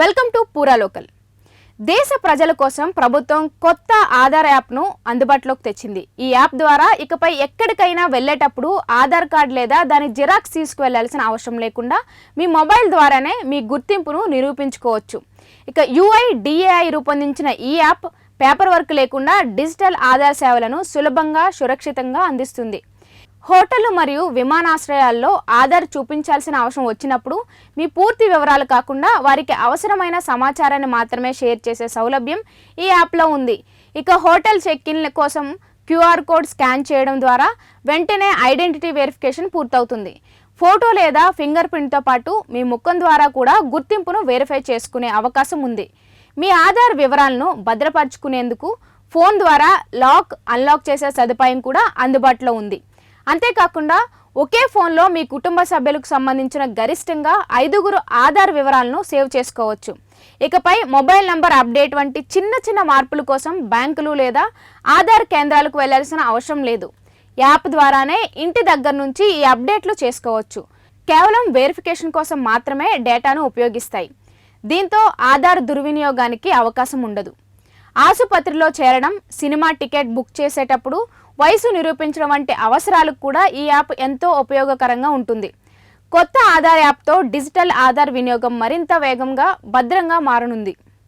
Welcome to పూరా local. దేశ ప్రజల కోసం ప్రభుత్వం కొత్త ఆధార్ యాప్ను అందుబాటులోకి తెచ్చింది. ఈ యాప్ ద్వారా ఇకపై ఎక్కడికైనా వెళ్ళేటప్పుడు ఆధార్ కార్డ్ లేదా దాని జిరాక్స్ తీసుకువెళ్ళాల్సిన అవసరం లేకుండా మీ మొబైల్ ద్వారానే మీ గుర్తింపును నిరూపించుకోవచ్చు. ఇక యుఐడిఏఐ రూపొందించిన ఈ యాప్ పేపర్ వర్క్ లేకుండా డిజిటల్ ఆధార్ సేవలను సులభంగా సురక్షితంగా అందిస్తుంది. హోటళ్ళు మరియు విమానాశ్రయాల్లో ఆధార్ చూపించాల్సిన అవసరం వచ్చినప్పుడు మీ పూర్తి వివరాలు కాకుండా వారికి అవసరమైన సమాచారాన్ని మాత్రమే షేర్ చేసే సౌలభ్యం ఈ యాప్లో ఉంది. ఇక హోటల్ చెక్ ఇన్ల కోసం క్యూఆర్ కోడ్ స్కాన్ చేయడం ద్వారా వెంటనే ఐడెంటిటీ వెరిఫికేషన్ పూర్తవుతుంది. ఫోటో లేదా ఫింగర్ ప్రింట్తో పాటు మీ ముఖం ద్వారా కూడా గుర్తింపును వెరిఫై చేసుకునే అవకాశం ఉంది. మీ ఆధార్ వివరాలను భద్రపరచుకునేందుకు ఫోన్ ద్వారా లాక్ అన్లాక్ చేసే సదుపాయం కూడా అందుబాటులో ఉంది. అంతేకాకుండా ఒకే ఫోన్లో మీ కుటుంబ సభ్యులకు సంబంధించిన గరిష్టంగా ఐదుగురు ఆధార్ వివరాలను సేవ్ చేసుకోవచ్చు. ఇకపై మొబైల్ నంబర్ అప్డేట్ వంటి చిన్న చిన్న మార్పుల కోసం బ్యాంకులు లేదా ఆధార్ కేంద్రాలకు వెళ్ళాల్సిన అవసరం లేదు. యాప్ ద్వారానే ఇంటి దగ్గర నుంచి ఈ అప్డేట్లు చేసుకోవచ్చు. కేవలం వెరిఫికేషన్ కోసం మాత్రమే డేటాను ఉపయోగిస్తాయి. దీంతో ఆధార్ దుర్వినియోగానికి అవకాశం ఉండదు. ఆసుపత్రిలో చేరడం సినిమా టికెట్ బుక్ చేసేటప్పుడు వయసు నిరూపించడం వంటి అవసరాలకు కూడా ఈ యాప్ ఎంతో ఉపయోగకరంగా ఉంటుంది. కొత్త ఆధార్ యాప్తో డిజిటల్ ఆధార్ వినియోగం మరింత వేగంగా భద్రంగా మారనుంది.